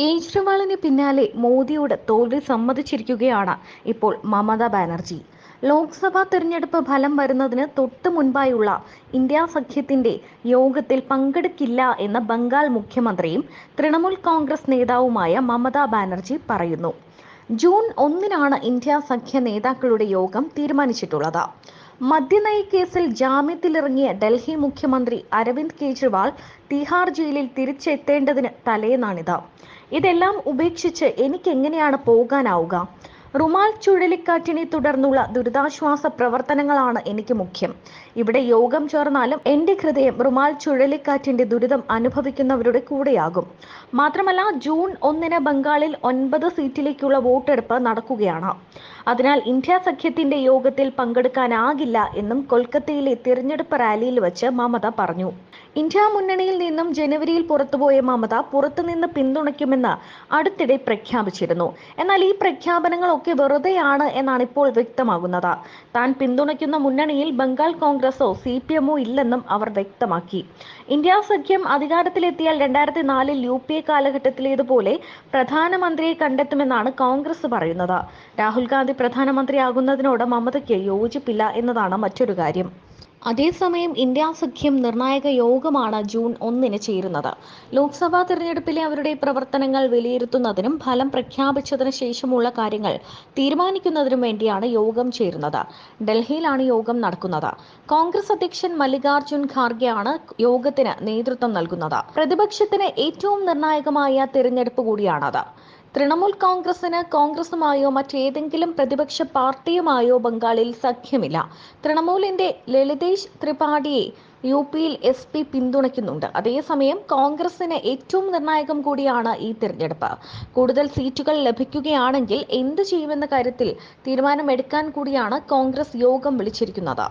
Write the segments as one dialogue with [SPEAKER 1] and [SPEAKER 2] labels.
[SPEAKER 1] കേജ്രിവാളിന് പിന്നാലെ മോദിയോട് തോൽവി സമ്മതിച്ചിരിക്കുകയാണ് ഇപ്പോൾ മമതാ ബാനർജി. ലോക്സഭാ തെരഞ്ഞെടുപ്പ് ഫലം വരുന്നതിന് തൊട്ടു മുൻപായുള്ള ഇന്ത്യ സഖ്യത്തിന്റെ യോഗത്തിൽ പങ്കെടുക്കില്ല എന്ന് ബംഗാൾ മുഖ്യമന്ത്രിയും തൃണമൂൽ കോൺഗ്രസ് നേതാവുമായ മമതാ ബാനർജി പറയുന്നു. ജൂൺ ഒന്നിനാണ് ഇന്ത്യ സഖ്യ നേതാക്കളുടെ യോഗം തീരുമാനിച്ചിട്ടുള്ളത്. മദ്യനയ കേസിൽ ജാമ്യത്തിലിറങ്ങിയ ഡൽഹി മുഖ്യമന്ത്രി അരവിന്ദ് കെജ്രിവാൾ തിഹാർ ജയിലിൽ തിരിച്ചെത്തേണ്ടതിന് തലേന്നാണിത്. ഇതെല്ലാം ഉപേക്ഷിച്ച് എനിക്ക് എങ്ങനെയാണ് പോകാനാവുക? റുമാൽ ചുഴലിക്കാറ്റിനെ തുടർന്നുള്ള ദുരിതാശ്വാസ പ്രവർത്തനങ്ങളാണ് എനിക്ക് മുഖ്യം. ഇവിടെ യോഗം ചേർന്നാലും എന്റെ ഹൃദയം റുമാൽ ചുഴലിക്കാറ്റിന്റെ ദുരിതം അനുഭവിക്കുന്നവരുടെ കൂടെയാകും. മാത്രമല്ല ജൂൺ ഒന്നിന് ബംഗാളിൽ ഒൻപത് സീറ്റിലേക്കുള്ള വോട്ടെടുപ്പ് നടക്കുകയാണ്. അതിനാൽ ഇന്ത്യ സഖ്യത്തിന്റെ യോഗത്തിൽ പങ്കെടുക്കാനാകില്ല എന്നും കൊൽക്കത്തയിലെ തിരഞ്ഞെടുപ്പ് റാലിയിൽ വെച്ച് മമത പറഞ്ഞു. ഇന്ത്യ മുന്നണിയിൽ നിന്നും ജനുവരിയിൽ പുറത്തുപോയ മമത പുറത്തുനിന്ന് പിന്തുണയ്ക്കുമെന്ന് അടുത്തിടെ പ്രഖ്യാപിച്ചിരുന്നു. എന്നാൽ ഈ പ്രഖ്യാപനങ്ങളൊക്കെ വെറുതെയാണ് എന്നാണ് ഇപ്പോൾ വ്യക്തമാകുന്നത്. താൻ പിന്തുണയ്ക്കുന്ന മുന്നണിയിൽ ബംഗാൾ കോൺഗ്രസോ സി പി എമ്മോ ഇല്ലെന്നും അവർ വ്യക്തമാക്കി. ഇന്ത്യ സഖ്യം അധികാരത്തിലെത്തിയാൽ രണ്ടായിരത്തി നാലിൽ യു പി എ കാലഘട്ടത്തിലേതുപോലെ പ്രധാനമന്ത്രിയെ കണ്ടെത്തുമെന്നാണ് കോൺഗ്രസ് പറയുന്നത്. രാഹുൽ ഗാന്ധി പ്രധാനമന്ത്രിയാകുന്നതിനോട് മമതയ്ക്ക് യോജിപ്പില്ല എന്നതാണ് മറ്റൊരു കാര്യം. അതേസമയം ഇന്ത്യ സഖ്യം നിർണായക യോഗമാണ് ജൂൺ ഒന്നിന് ചേരുന്നത്. ലോക്സഭാ തിരഞ്ഞെടുപ്പിലെ അവരുടെ പ്രവർത്തനങ്ങൾ വിലയിരുത്തുന്നതിനും ഫലം പ്രഖ്യാപിച്ചതിന് ശേഷമുള്ള കാര്യങ്ങൾ തീരുമാനിക്കുന്നതിനും വേണ്ടിയാണ് യോഗം ചേരുന്നത്. ഡൽഹിയിലാണ് യോഗം നടക്കുന്നത്. കോൺഗ്രസ് അധ്യക്ഷൻ മല്ലികാർജുൻ ഖാർഗെയാണ് യോഗത്തിന് നേതൃത്വം നൽകുന്നത്. പ്രതിപക്ഷത്തിന് ഏറ്റവും നിർണായകമായ തിരഞ്ഞെടുപ്പ് കൂടിയാണത്. തൃണമൂൽ കോൺഗ്രസിന് കോൺഗ്രസുമായോ മറ്റേതെങ്കിലും പ്രതിപക്ഷ പാർട്ടിയുമായോ ബംഗാളിൽ സഖ്യമില്ല. തൃണമൂലിന്റെ ലളിതേഷ് ത്രിപാഠിയെ യു പിയിൽ എസ് പി പിന്തുണയ്ക്കുന്നുണ്ട്. അതേസമയം കോൺഗ്രസിന് ഏറ്റവും നിർണായകം കൂടിയാണ് ഈ തിരഞ്ഞെടുപ്പ്. കൂടുതൽ സീറ്റുകൾ ലഭിക്കുകയാണെങ്കിൽ എന്ത് ചെയ്യുമെന്ന കാര്യത്തിൽ തീരുമാനമെടുക്കാൻ കൂടിയാണ് കോൺഗ്രസ് യോഗം വിളിച്ചിരിക്കുന്നത്.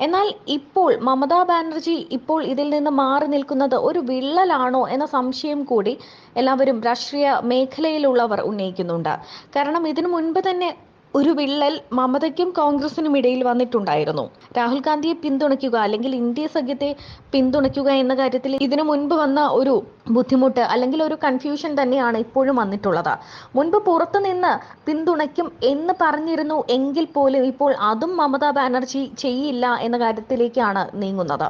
[SPEAKER 1] എന്നാൽ ഇപ്പോൾ മമതാ ബാനർജി ഇപ്പോൾ ഇതിൽ നിന്ന് മാറി നിൽക്കുന്നത് ഒരു വിള്ളലാണോ എന്ന സംശയം കൂടി എല്ലാവരും രാഷ്ട്രീയ മേഖലയിലുള്ളവർ ഉന്നയിക്കുന്നുണ്ട്. കാരണം ഇതിനു മുൻപ് തന്നെ ഒരു വിള്ളൽ മമതയ്ക്കും കോൺഗ്രസിനും ഇടയിൽ വന്നിട്ടുണ്ടായിരുന്നു. രാഹുൽ ഗാന്ധിയെ പിന്തുണയ്ക്കുക അല്ലെങ്കിൽ ഇന്ത്യ സഖ്യത്തെ പിന്തുണയ്ക്കുക എന്ന കാര്യത്തിൽ ഇതിനു മുൻപ് വന്ന ഒരു ബുദ്ധിമുട്ട് അല്ലെങ്കിൽ ഒരു കൺഫ്യൂഷൻ തന്നെയാണ് ഇപ്പോഴും വന്നിട്ടുള്ളത്. മുൻപ് പുറത്തുനിന്ന് പിന്തുണയ്ക്കും എന്ന് പറഞ്ഞിരുന്നു എങ്കിൽ പോലും ഇപ്പോൾ അതും മമതാ ബാനർജി ചെയ്യില്ല എന്ന കാര്യത്തിലേക്കാണ് നീങ്ങുന്നത്.